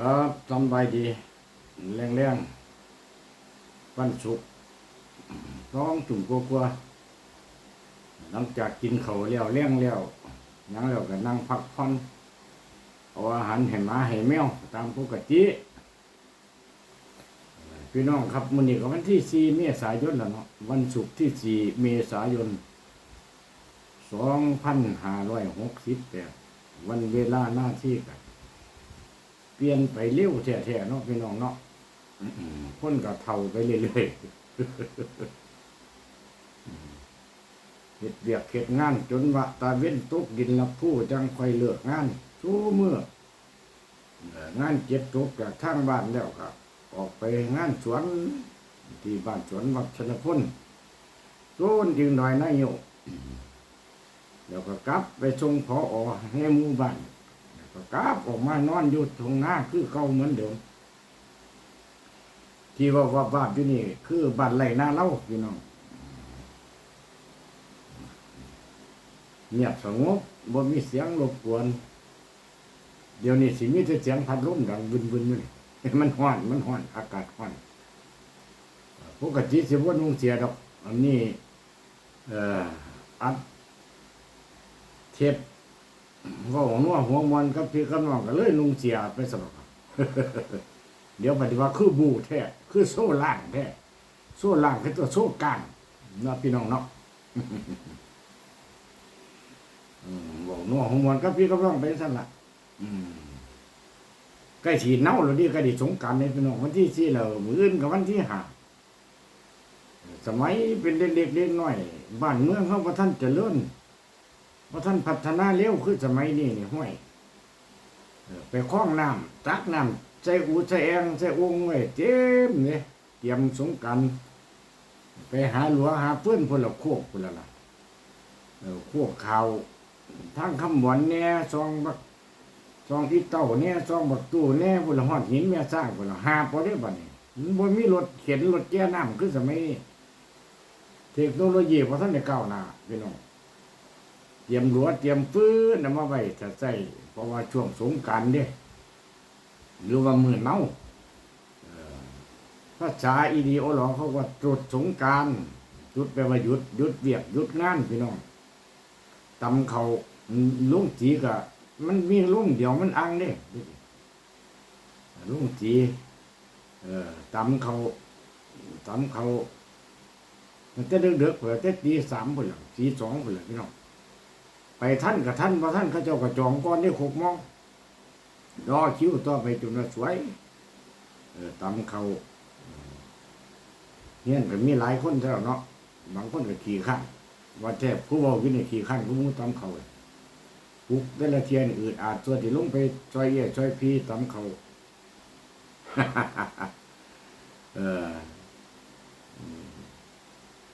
ครับสำบายดีแรงแรงๆวันศุกร์ร้องจุ่มกลัวๆหลังจากกินเขาวแล้วเลี้ยงแล้วยังแล้วก็นั่งพักผ่อนเอาอาหารให้หมาให้แมวตามปกติพี่น้องครับมื้อนี้ก็วันที่ 4 เมษายนแล้วเนาะวันศุกร์ที่ 4 เมษายน 2568 วันเวลาหน้าที่กัน เปลี่ยนไปเร็วแท้ๆเนาะพี่น้องเนาะอื้อหือคนก็เท่าไปเรื่อยๆเฮ็ดเวียกเฮ็ดงาน จนว่าตาเว้นตกดินละผู้จังค่อยเลิกงานชูเมื่อเอ่องานเจ็บตกจากทางบ้านแล้วก็ออกไปงานสวน ที่บ้านสวนวัดชนพลโซนจึงหน่อยนายโยแล้วก็กลับไปส่งพออในหมู่บ้าน ก็กราบออกมานอนอยู่ตรงหน้าคือเก่าเหมือนเดิม ที่ว่าว่าบ้านอยู่นี่ คือบ้านไรหน้าเล่าพี่น้องเงียบสงบบ่มีเสียงรบกวน เดี๋ยวนี้สิมีแต่เสียงพัดลมดังวุ่นวุ่นอยู่นี่มันห้อนมันห้อน อากาศห้อนปกติสิบ่นุ่งเสียดอก อันนี้ เอ่ออัดเทป ก็หัวนัวหัวมันกับพี่กับน้องก็เลยนุ่งเสียไปสำหรับเดี๋ยวปฏิวัติคือบูแท้คือโซ่ล่างแท้โซ่ล่างคือตัวโซ่กลางนาะพี่น้องเนาะบอกนัวหัวมันกับพี่กับน้องไปสั่นละใกล้ฉีดเน่าแล้วดิใกล้ดิสงการในพี่น้องวันที่สี่แล้วมื้อนกับวันที่ห้าสมัยเป็นเด็กๆเล็กน้อย บ้านเมืองเขาว่าท่านเจริญ เพราะท่านพัฒนาเร็วขึ้นสมัยนี้นี่ห้วยไปคล้องน้ำตักน้ำใส่อูใส่แองใส่องไว้เต็มเนี่ยเตรียมสงกรารไปหาหลัวหาเพื่อนพนละโคกพนละล่ะโคกข่าวทางคำหวนเนี่ยซองบักซองอีเต้าเนี่ยซองบักตู้เนี่ยพนละหอดหินแม่สร้างพนละหาพอได้บัดนี้มันบ่มีรถเข็นรถแก้น้ำคือสมัยเทคโนโลยีพอท่านได้ก้าวหน้าพี่น้อง เตรียมรั้วเตรียมฟื้นนำมาไว้ถ้าใส่เพราะว่าช่วงสงการเด้หรือว่ามือเมาเอ่อภาษาอีดีโอหลอเขาว่าตรุษสงการจุดแปลว่าหยุดหยุดเวียกหยุดงานพี่น้องตำเขาลุงจีกะมันมีลุงเดียวมันอังเด้ลุงจีเออตำเขาตำเขามันจะเดือกๆเผื่อจะตีสามเผื่อตีสองเผื่อพี่น้อง ไปท่านกับท่านพอท่านเขาเจ้ากระจองก้อนได้หกมองรอคิวต่อไปจนว่าสวยเออตำเขาเนี่ยก็มีหลายคนเท่าเนาะบางคนก็ขี่ข้านว่าแทบผู้เว่าอยู่ในขี่ข้านผู้มูตำเขาปุ๊บแต่ละเทียนอื่นอาจตัวที่ลงไปซอยเย่ซอยพีตำเขาเอ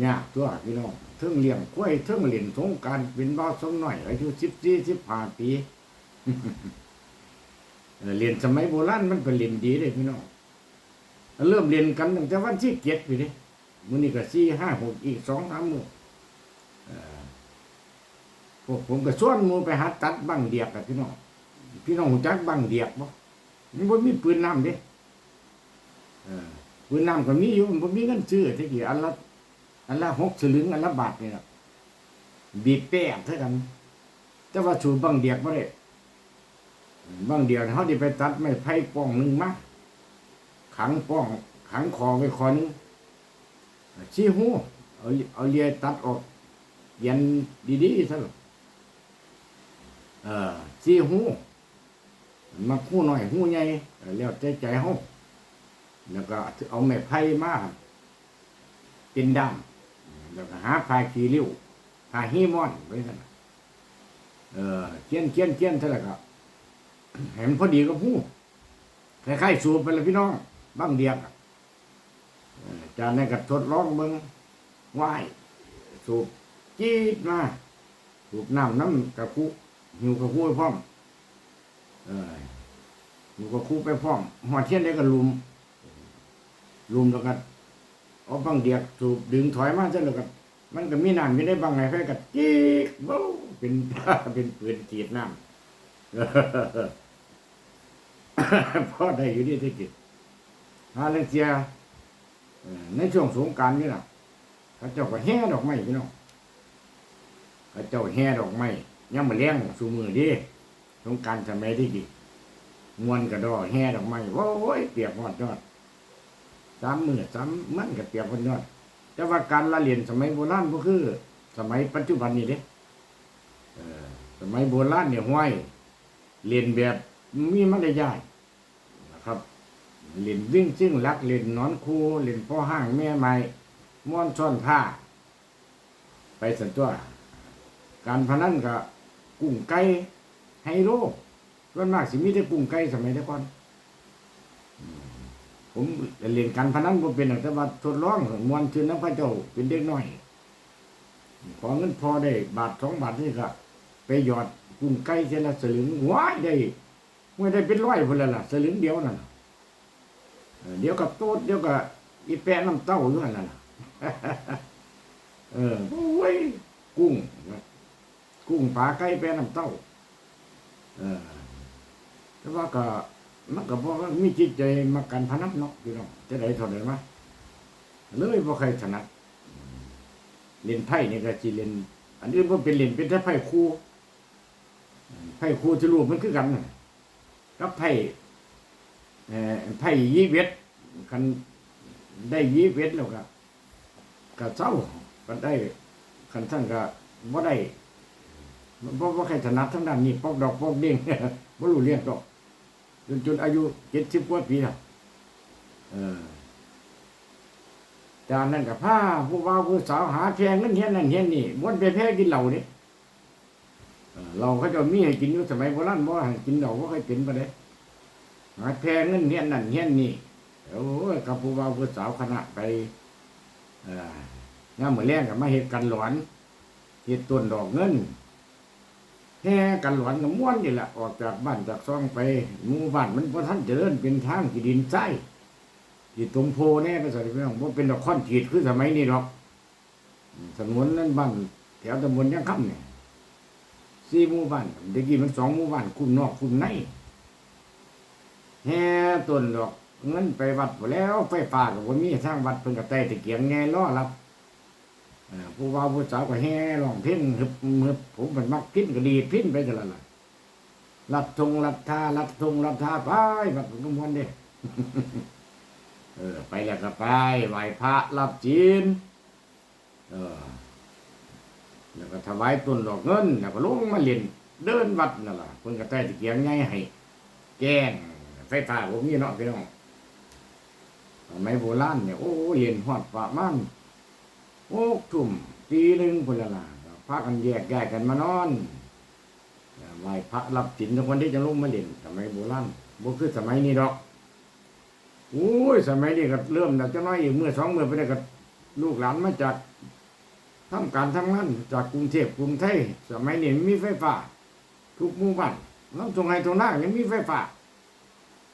อยากตัวพี่น้อง เทิงเลี้ยงกล้วยเทิงเล่นสงการเป็นบ้าสมหน่อยอายุสิบสี่สิบห้าปีเรียนสมัยโบราณมันก็นเรียนดีเลยพี่น้องเริ่มเรียนกันตั้งแต่วันที่เจ็ดไปเลยมื้อนี้ก็สี่ห้าหกอีกสองสามมื้อพวกผมก็ชวนหมูไปหาตัดบังเดียกกับพี่น้องพี่น้องรู้จักบังเดียกบ่มันบ่มีปืนน้ำเด้ปืนน้ำก็มีอยู่มันบ่มีเงินซื้อที่กี่อันละ อันละหกสลึงอันละบาทนี่ล่ะบีบแป้งเท่ากัน แต่ว่าสูบบังเดียกบ่ได้บางเดียวเขาได้ไปตัดไม้ไผ่ป้องหนึ่งมาขังป้อง ขังคอไว้คอนึงชี้หูเอาเอาเลียตัดออกเย็นดีๆซะหรอกเออชี้หูมาหูหน่อยหูใหญ่แล้วใจใจเขาแล้วก็เอาไม้ไผ่มาเป็นดำ แล้วก็หาพายขี้ริ้วพาฮีมอนไว้สั่นน่เออเคียนเคียนเคียนเท่าไหร่ก็เห็นพอดีก็พูดคล้ายๆสูบไปเลยพี่น้องบ้างเดียกอะเอ่อจานนั้นก็ทดลองเบิ่งไหวสูบจี๊ดมาสูบน้ำน้ำกระคุหิวกระคุไปพร้อมเออหิวกระคุไปพร้อมหัวเทียนได้ก็ลุมลุมแล้วก็ เอาบางเดียกสูบดึงถอยมาซะแล้วก็มันก็มีน้ำอยู่ในบางไงไฟก็จี๊ดเบ้าเป็นเป็นปืนจีดน้ำพ่อได้อยู่ที่ที่กิจฮาเลเซียในช่วงสงกรารนี่ล่ะเขาเจ้าก็แห่ดอกไม้พี่น้องเขาเจ้าแห่ดอกไม้ยังมาเลี้ยงสูมือดิสงกรารสมัยที่กิจมวนกระดอแห่ดอกไม้โอ้ยเปียกหอดยอด สามมือสามมันก็เปียกหอดยอด แต่ว่าการละเลียนสมัยโบราณก็คือ สมัยปัจจุบันนี้เด้อสมัยโบราณเนี่ยห้วยเรียนแบบมีมารยาทนะครับเรียนวิ่งซึ่งลักเรียนนอนคูเรียนพ่อห้างแม่ไม้ม้วนซ่อนผ้า ไปสันตัว การพนันกับกุ้งไก่ไฮโลส่วนมากสิมีแต่กุ้งไก่สมัยแต่ก่อน ผมเรียนการพนันผมเป็นหรอกแต่ว่าทดลองมวนชื่อน้ำพระเจ้าเป็นเด็กน้อย ขอเงินพอได้ บาทสองบาทนี่ก็ไปหยอดกุ้งไก่เจละสลึงว้ายได้ไม่ได้เป็นร้อยคนละล่ะ สลึงเดียวนั่นเดี๋ยวกับโต๊ดเดี๋ยวกับอีแปะน้ำเต้าอยู่นั่นน่ะเออโอ้ยกุ้งกุ้งปลาไก่แปะน้ำเต้า เออแต่ว่าก็ มันก็บอกว่ามีจิตใจมากันพนันเนาะพี่น้องจะได้เท่าไหร่มาเลยบ่ใครถนัดเล่นไพ่นี่ก็สิเล่นอันอื่นบ่เป็นเล่นเป็นแต่ไพ่คู่ไพ่คู่จะรู้มันคือกันกับไพ่ไพ่ยีเวทคันได้ยีเวทแล้วก็ก็เศร้าก็ได้คันท่านก็บ่ได้บ่บ่ใครถนัดทั้งด้านนี้ปอกดอกปอกเด้งบ่รู้เรื่องดอก จนจนอายุ70กว่าปีแล้วเออจากนั้นกับผ้าผู้บ่าวผู้สาวหาแพงเงินเฮียนนั่นเฮียนนี่วนไปแพ้กินเหล้านี่เออเราเขาจะมีให้กินอยู่สมัยโบราณบ่ให้กินเหล้าบ่เคยเป็นปเด้หาแพงเงินเฮียนนั่นเฮียนนี่โอ้ยกับผู้บ่าวผู้สาวคณะไปเอ่อยามมื้อแลงก็มาเฮ็ดกันหลอนเฮ็ดต้นดอกเงิน แห่กันหลอนก็ม่วนนี่แหละออกจากบ้านจากซองไปหมู่บ้านมันบ่ทันเจริญเป็นทางที่ดินทรายที่ตรงโพแน่ไปสวัสดีพี่น้องว่าเป็นดอกค่อนขีดคือสมัยนี้หรอกถนนนั้นบ้านแถวตำบลยังค่ำเนี่ยสี่หมู่บ้านเด็กกี้มันสองหมู่บ้านคุมนอกคุมในแห่ต้นดอกเงินไปวัดหมดแล้วไฟฟ้ากับว่ามีทางวัดเพิ่นกับไต่ตะเกียงแง่ล้อรับ ผู้ว่าผู้สาวก็แห่ร้องเพลงฮึบฮึบผมมันมักพิ้นก็ดีพิ้นไปกันละล่ะรับทงรับทารับทงรับทาไปบัดผมก็มวนเด้เออ ไปแล้วก็ไปไหว้พระรับจีน เออ แล้วก็ถวายต้นดอกเงิน แล้วก็ลงมาเล่นเดินวัดนั่นแหละเพิ่นก็ใต้ตะเกียงไงให้แจ้งไฟฟ้าผมนี่เนาะพี่น้องสมัยโบราณเนี่ยโอ้เล่นฮอดประมาณ โอ้ทุ่มตีหนึ่งคนละล่ะพากันแยกย้ายกกันมานอนไหวพระรับศีลทุกคนที่จะลงมาเล่นสมัยโบราณบ่คือสมัยนี้ดอกโอ้ยสมัยนี้ก็เริ่มแล้วจะน้อยอีกเมื่อสองเมื่อไปได้ก็ลูกหลานมาจากทำการทำงานจากกรุงเทพกรุงไทยสมัยนี้มีไฟฟ้า ทุกหมู่บ้านน้ำตรงไห้ตรงหน้ายังมีไฟฟ้า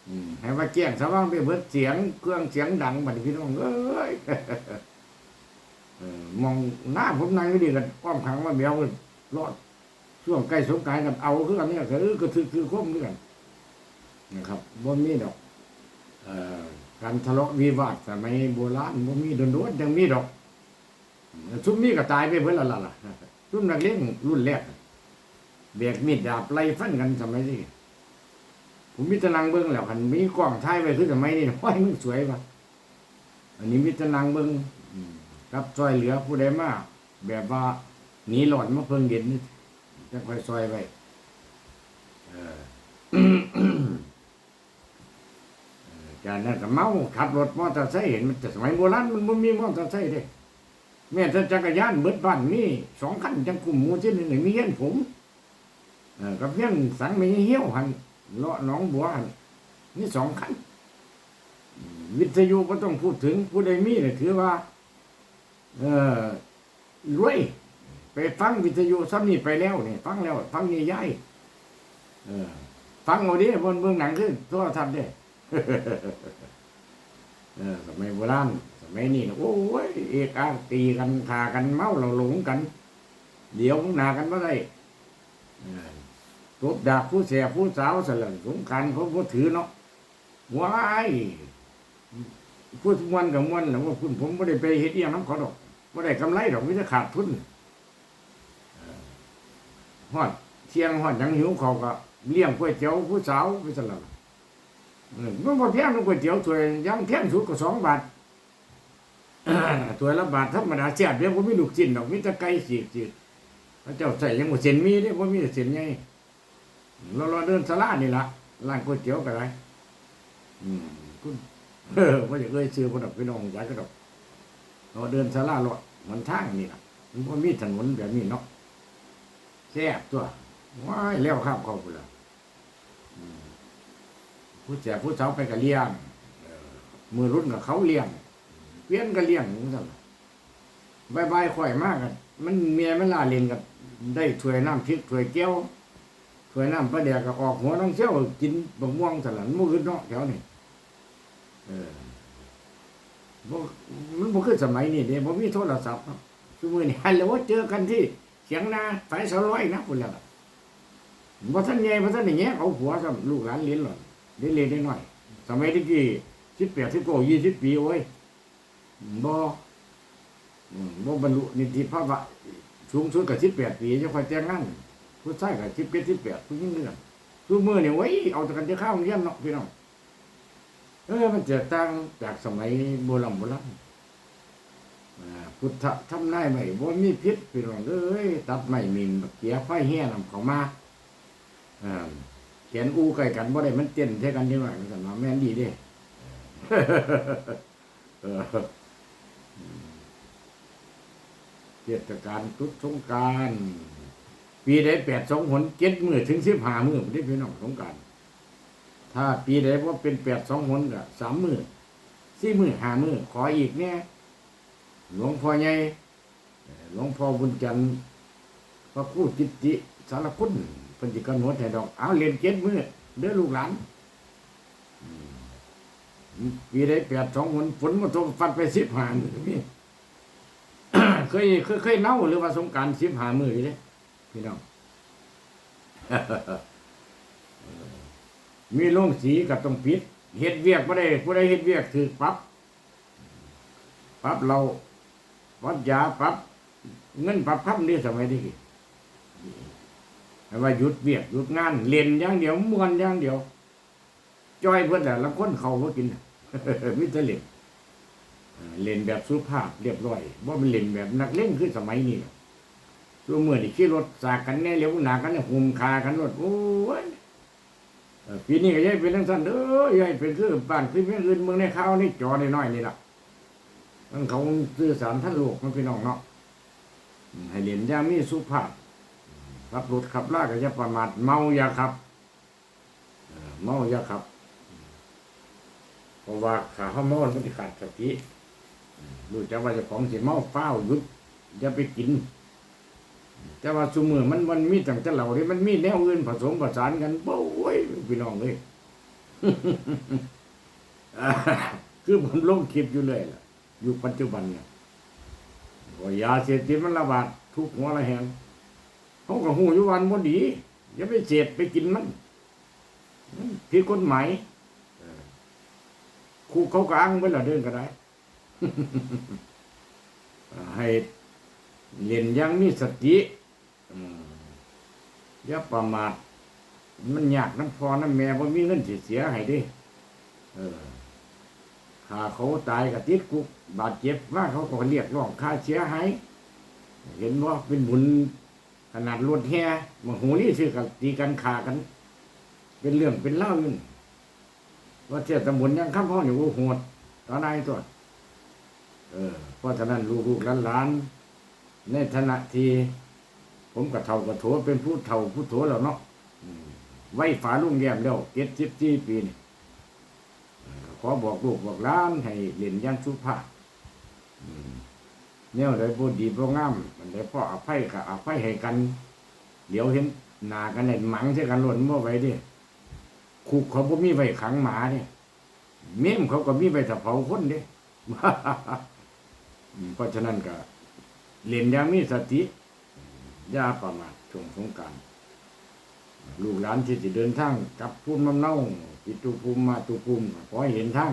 อืมให้ว่าแจ้งสว่างไปเบิดเสียงเครื่องเสียงดังบัดพี่น้องเอ้ย มองหน้าผมนั่งอยู่ดีกันอ้อมขังมาเบียวกันรอดช่วงใกล้สงการกับเอาคือกันเนี่ยคือก็คือคือคมด้วยกันนะครับบนมีดอกอการทะเลาะวิวาทสมัยโบราณบ่มีโดนๆยังมีดอกซุมนี้ก็ตายไปเพิ่นและล่ะล่ะซุมนักเรียนรุ่นแรกแบกมีดดาบไล่ฟันกันสมัยนี้ผมมีตะนังเบิ่งแล้วคันมีกล้องถ่ายไว้คือสมัยนี้ห้อยมันสวยว่ะอันนี้มีตะนังเบิ่ง อืมกับซอยเหลือผู้ใดมาแบบว่าหนีหลอนมาเพิ่งเย็นนี่จะค่อยซอยไว้เออจากนั้นก็เมาขับรถมอเตอร์ไซค์เห็นมันแต่สมัยโบราณมันบ่มีมอเตอร์ไซค์เด้แม่แต่จักรยานเบิดบ้านมีสองคันจังกลุ่มมูที่หนึ่งมีเฮียนผมอกับเฮียนสังไมีเหี้ยวหันเลาะหนองบัวหันมีสองคันวิทยุก็ต้องพูดถึงผู้ใดมีเนี่ยถือว่า เออรวย ไปฟังวิทยุซ้ำนี่ไปแล้วเนี่ยฟังแล้ว ฟังนี่ย้ายเออ ฟังเอาดิบนเบื้องหนังคือโทรทัศน์เด้เออสมัยโบราณสมัยนี้นะโอ้ยเอกอาตีกันขากันเมาเราหลงกัน เดี๋ยวหนากันเมื่อไรตบดาบผู้เสียผู้สาวเสลิงสงกรารเขาก็ถือเนาะว้าย พูดมวนกับมวนนะว่าคุณผมไม่ได้ไปเฮ็ดเอียงน้ำเขาดอกไม่ได้กำไรดอกมิจะขาดทุนเอ่อฮอดเที่ยงฮอดยังหิวเขาก็เลี้ยงก๋วยเตี๋ยวผู้สาวไปซะแล้วล่ะเออมันบ่แพงหรอกก๋วยเตี๋ยวถ้วยยังแพงสุดก็สองบาทถ้วยละบาทธรรมดาแซ่บเด้บ่มีลูกชิ้นดอกมีแต่ไก่สีกจีพระเจ้าใส่ยังบ่เส้นมีเด้บ่มีแต่เส้นใหญ่เราเราเดินสลาดนี่ละร้านก๋วยเตี๋ยวก็ได้อืมคุณ เออบ่อยากเอ่ยชื่อบ่ดอกพี่น้องยากก็ดอกเราเดินสลาลาะมันทางนี่ล่ะมันบ่มีถนนแบบนี้เนาะแซ่บตัวว้ายแล้วข้ามเข้าพุ่นล่ะผู้แจกผู้สาวไปก็เลี้ยงมือรุ่นกับเขาเลี้ยงเปลี่ยนก็เลี้ยงจังซั่นบายบายข่อยมากกันมันเมียมันลาเล่นกับได้ถ้วยน้ำพริกถ้วยแก้วถ้วยน้ำปลาแดกก็ออกหัวน้องเชี่ยวกินบักม่วงสลันมือเนาะแถวนี้ เออบ่มันบ่คือสมัยนี้เด้บ่มีโทรศัพท์เนาะคือมื้อนี้ฮัลโหลเจอกันที่เสียงนาสายสร้อยนะพุ่นล่ะบ่ทันใหญ่บ่ทันได้แยกเอาผัวซ้ำลูกหลานเรียนหล่อนเรียนเรียนได้น้อย สมัยตะกี้18 19 20ปีโอ้ยบ่อืมบ่บรรลุนิติภาวะสูงสุดก็สิบแปดปีจะค่อยแต่งงานผู้ชายก็สิบเจ็ดสิบแปดผู้หญิงเดือนทุกมื้อนี่ไว้ยเอาแต่กันจะข้าโรงเรียนเนาะพี่น้อง ออมันจะต่างจากสมัยโบราณโบราณพุทธทำนายไว้บ่มีพิษพี่น้องเอ้ยตัดไม้มินเกียไฟแห่นำเขามาเขียนอู้ใกล้กันบ่ได้มันเต้นใช่กันจังว่าซั่นว่าแม่นดีเด้เออเทศกาลตรุษสงการ ปีใดแปดสองหนเจ็ดมือถึงสิบห้ามือไม่ได้พี่น้องสงการ ถ้าปีใดว่าเป็นแปดสองหนก็สามมือสี่มือห้ามือขออีกเนี่ยหลวงพ่อใหญ่หลวงพ่อบุญจันทร์พระครู่จิตติสารคุณเพิ่นจิกนหนวดให้ดอกเอาเรียนเจ็ดมือเด้อลูกหลานปีได้แปดสองหนฝนมาตกฟัดไปสิบห้ามือพี่เคยเคยเคยเน่าหรือว่าสงการสิบห้ามือเด้พี่น้อง มีโรงสีกับต้องปิดเฮ็ดเวียกบ่ได้ผู้ใดเฮ็ดเวียกถือปรับปรับเราวัดยาปรับเงินปรับคำนี่สมัยนี้แต่ว่าหยุดเวียกหยุดงานเล่นอย่างเดียวมวนอย่างเดียวจอยเพื่อนแต่ละคนเขาก็กินมิตรเล่นเล่นแบบสุภาพเรียบร้อยว่ามันเล่นแบบนักเล่นคือสมัยนี้ตัวเมื่อนี่ขี่รถสากกันแน่เลี้ยวหนากันเนี่ยหุมคากันรถโอ้ย ปีนี้ก็ยัยเป็นทั้งสั้นเด้อยัยเป็นคือบ้านคือเมืองอื่นเมืองในข้าวนี่จอในน้อยนี่ล่ะมันเขาสื่อสารท่านโลกมันพี่น้องเนาะให้เล่นอย่างมีสุภาพขับรถขับลาก็จะประมาทเมาอย่าขับเมาอย่าขับเพราะว่าขาข้าเมามันจะขาดสติรู้จักว่าจะของสิเมาเฝ้าหยุดอย่าไปกิน แต่ว่าซุมือมันมันมีตั้งแต่เหล่าที่มันมีแนวอื่นผสมผสานกันโอ้ยพี่น้องเลยคือผมลงคลิปอยู่เลยล่ะ อยู่ปัจจุบันเนี่ยยาเสพติดมันระบาดทุกหัวละแหงเขาก็หูอยู่วันบ่ดี อย่าไปเสพไปกินมันผิดกฎหมายครูเขากลางไว้ละเดินก็ได้ให้ เรียนยังมีสติอืมอย่าประมาทมันยากน้ำพอน้ำแม่ว่ามีเงินเสียให้เดิเออถ้าเขาตายกับติดคุกบาดเจ็บมากเขาก็เรียกร้องค่าเสียหายเห็นว่าเป็นบุญขนาดรถแห่มาหูนี่ซื้อกันตีกันขากัน เป็นเรื่องเป็นเล่าอยู่ว่าเทียตำบลยังข้ามพ่ออยู่โหดตอนไหนตัวเออเพราะฉะนั้นลูกๆหลานๆ ในฐานะที่ผมกับเท่ากับโถเป็นผู้เท่าผู้โถแล้วเนาะไว้ฝาลุงแย้มแล้วเจ็ดสิบสี่ปีนี่ขอบอกลูกบอกล้านให้เรียนยังสุภาพอืมแนวใดบ่ดีบ่งามมันได้พ่ออภัยกับอภัยให้กัน เดี๋ยวเห็นหน้ากันในหมังใช่กันหล่นบ่อไว้ดิคุกเขาบ่มีไว้ขังหมาเนี่ยเม่มเขาก็มีไว้ถ้าเผาคนเด้เพราะฉะนั้นก็ เล่นอย่างมีสติอย่าประมาทช่วงสงการลูกหลานที่จะเดินทางกลับภูมิลำเนาจิตุภูมิมาตุภูมิขอให้เห็นทาง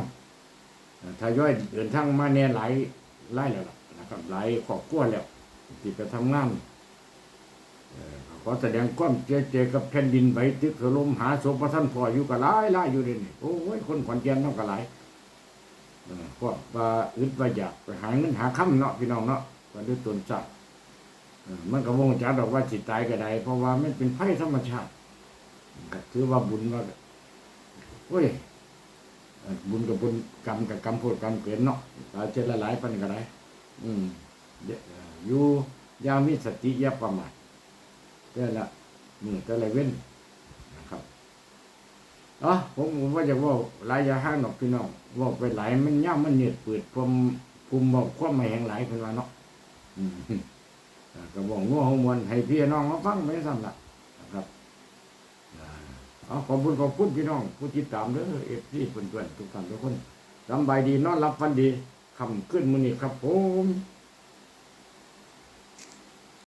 เอ่อทยอยเดินทางมาแน่หลายหลายแล้วนะครับหลายครอบครัวแล้วที่ไปทำงานเอ่อขอแสดงความเสียใจกับแผ่นดินไหวตึกถล่มหาศพพระท่านพ่ออยู่กับหลายหลายอยู่เลยนี่โอ้ยคนขอนแก่นต้องกับหลายพวกว่าอึดว่าอยากไปหาเงินหาคำเนาะพี่น้องเนาะ กันด้วยตนจัดเออมันก็วงจัดดอกว่าจิตตายก็ได้เพราะว่ามันเป็นไพ่ธรรมชาติก็ถือว่าบุญว่าโอ้ยบุญกับบุญกรรมกับกรรมโพดกรรมเกินเนาะหลายเจริญหลายปันก็ได้อืมเดี๋ยวเอ่ออยู่ยามีสติย่าประมาทแต่ละมือแต่ละเว้นนะครับอ๋อผมว่าจะว่าหลายอยาห้างดอกพี่น้องว่าไปหลายมันย่ามันเหนียดเปิดผมภูมิบอกความไม่แห่งหลายคนว่าเนาะ ก็บอกงัวหงมวลให้พี่น้องมาฟังไม่ซ้ำละนะครับอ่าเอาขอบคุณขอบคุณพี่น้องผู้ติดตามเด้อเอฟซีเพื่อนๆทุกท่านทุกคนสำบายดีนอนรับฟันดีคำขึ้นมือนี่ครับผม